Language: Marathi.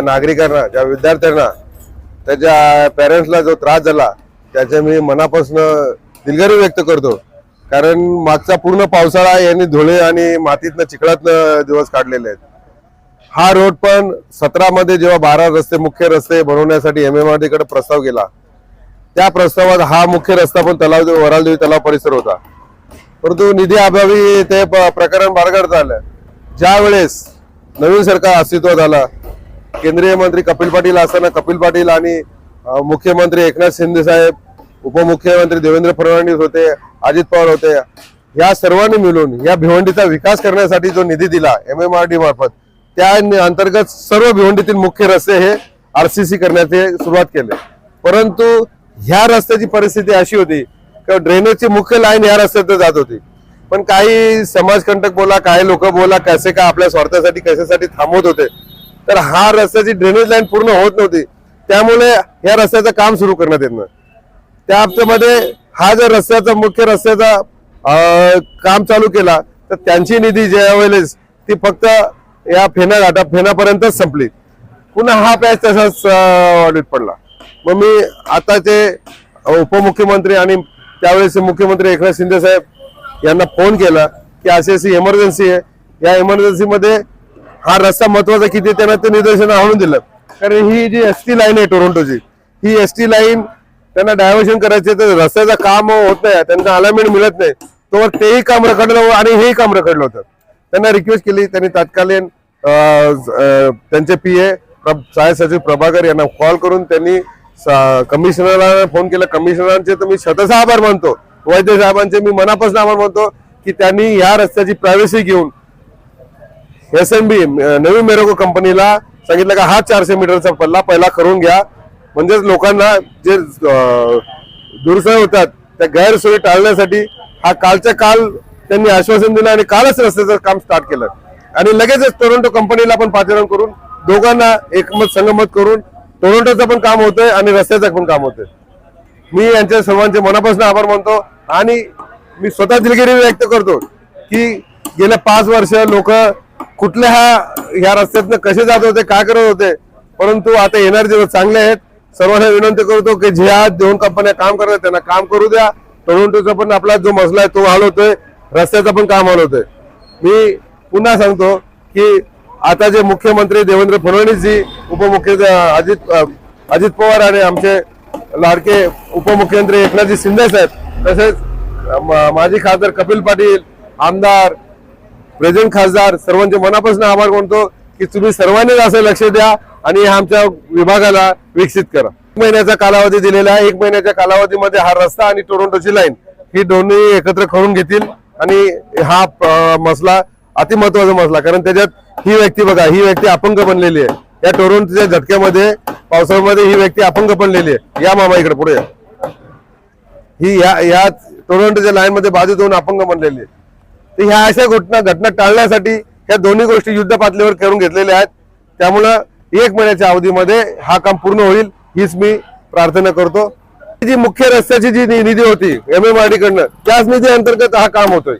नागरिकांना ज्या विद्यार्थ्यांना त्याच्या पॅरेंट्सला जो त्रास झाला त्याचे मी मनापासून दिलगिरी व्यक्त करतो. कारण मागचा पूर्ण पावसाळा यांनी धुळे आणि मातीतनं चिखलातनं दिवस काढलेले आहेत. हा रोड पण सतरा मध्ये जेव्हा बारा रस्ते मुख्य रस्ते बनवण्यासाठी एम एमकडे प्रस्ताव गेला त्या प्रस्तावात हा मुख्य रस्ता पण तलाव वरालदेवी तलाव परिसर होता. परंतु निधी अभावी ते प्रकरण बारगडत आलं. ज्यावेळेस नवीन सरकार अस्तित्वात आलं केंद्रीय मंत्री कपिल पाटील असताना कपिल पाटील आणि मुख्यमंत्री एकनाथ शिंदे साहेब उपमुख्यमंत्री देवेंद्र फडणवीस होते अजित पवार होते या सर्वांनी मिळून या भिवंडीचा विकास करण्यासाठी जो निधी दिला एम एम आर डी मार्फत त्या अंतर्गत सर्व भिवंडीतील मुख्य रस्ते हे आरसीसी करण्याचे सुरुवात केले. परंतु ह्या रस्त्याची परिस्थिती अशी होती की ड्रेनेजची मुख्य लाईन ह्या रस्त्यात जात होती. पण काही समाजकंटक बोला काही लोक बोला कसे का आपल्या स्वार्थासाठी कशासाठी थांबवत होते तर हा रस्त्याची ड्रेनेज लाईन पूर्ण होत नव्हती. त्यामुळे या रस्त्याचं काम सुरू करण्यात येत नाही. त्या हप्त्यामध्ये हा जर रस्त्याचा मुख्य रस्त्याचा काम चालू केला तर त्यांची निधी ज्यावेळेस ती फक्त या फेना घाटा फेनापर्यंतच संपली. पुन्हा हा पॅच तसाच ऑडिट पडला. मग मी आताचे उपमुख्यमंत्री आणि त्यावेळेस मुख्यमंत्री एकनाथ शिंदे साहेब यांना फोन केला की अशी अशी इमर्जन्सी आहे. या इमर्जन्सीमध्ये हा रस्ता महत्त्वाचा किती त्यांना ते निदर्शन आणून दिलं. कारण ही जी एस टी लाईन आहे टोरंटोची ही एस टी लाईन त्यांना डायव्हर्शन करायचे तर रस्त्याचं काम होत नाही त्यांना अलाइनमेंट मिळत नाही. तोवर तेही काम रखडलं आणि हेही काम रखडलं होतं. त्यांना रिक्वेस्ट केली त्यांनी तात्कालीन त्यांचे पी ए सहाय्यक सचिव प्रभाकर यांना कॉल करून त्यांनी कमिशनरला फोन केला. कमिशनरांचे तर मी स्वतःचा आभार मानतो. वैद्य साहेबांचे मी मनापासून आभार मानतो की त्यांनी या रस्त्याची प्रायव्हसी घेऊन एस एम बी नवी मेरोको कंपनीला सांगितलं का हा चारशे मीटरचा पल्ला पहिला करून घ्या. म्हणजेच लोकांना जे दुरुस्त होतात त्या गैरसोयी टाळण्यासाठी हा कालच्या काल त्यांनी आश्वासन दिलं आणि कालच रस्त्याचं काम स्टार्ट केलं. आणि लगेचच टोरंटो कंपनीला पण पाचारण करून दोघांना एकमत संगमत करून टोरंटोचं पण काम होतंय आणि रस्त्याचं पण काम होतंय. मी यांच्या सर्वांचे मनापासून आभार मानतो आणि मी स्वतः दिलगिरी व्यक्त करतो की गेल्या पाच वर्ष लोक कुठल्या ह्या ह्या रस्त्यातनं कसे जात होते काय करत होते परंतु आता येणारे दिवस चांगले आहेत. सर्वांना विनंती करतो की ज्या दोन कंपन्या काम करतात त्यांना काम करू द्या. टोरंटोचा पण आपला जो मसला आहे तो हलवतोय रस्त्याचं पण काम हलवतोय मी पुन्हा सांगतो की आता जे मुख्यमंत्री देवेंद्र फडणवीसजी उपमुख्य अजित अजित पवार आणि आमचे लाडके उपमुख्यमंत्री एकनाथजी शिंदे साहेब तसेच म- माजी खासदार कपिल पाटील आमदार प्रेझेंट खासदार सर्वांचे मनापासून आभार मानतो की तुम्ही सर्वांनीच असं लक्ष द्या आणि आमच्या विभागाला विकसित करा. एक महिन्याचा कालावधी दिलेला आहे. एक महिन्याच्या कालावधीमध्ये हा रस्ता आणि टोरोंटोची लाईन ही दोन्ही एकत्र करून घेतील आणि हा मसला अतिमहत्वाचा मसला. कारण त्याच्यात ही व्यक्ती बघा ही व्यक्ती अपंग बनलेली आहे. या टोरोंटोच्या झटक्यामध्ये पावसाळ्यामध्ये ही व्यक्ती अपंग बनलेली आहे. या मामा इकडे पुढे ही या या टोरोंटोच्या लाईन मध्ये बाधित होऊन अपंग बनलेली आहे. तर ह्या अशा घटना घटना टाळण्यासाठी ह्या दोन्ही गोष्टी युद्ध पातळीवर करून घेतलेल्या आहेत. त्यामुळं एक महिन्याच्या अवधीमध्ये हा काम पूर्ण होईल हीच मी प्रार्थना करतो. जी मुख्य रस्त्याची जी निधी होती एम एम आर डी कडनं त्याच निधी अंतर्गत हा काम होतोय.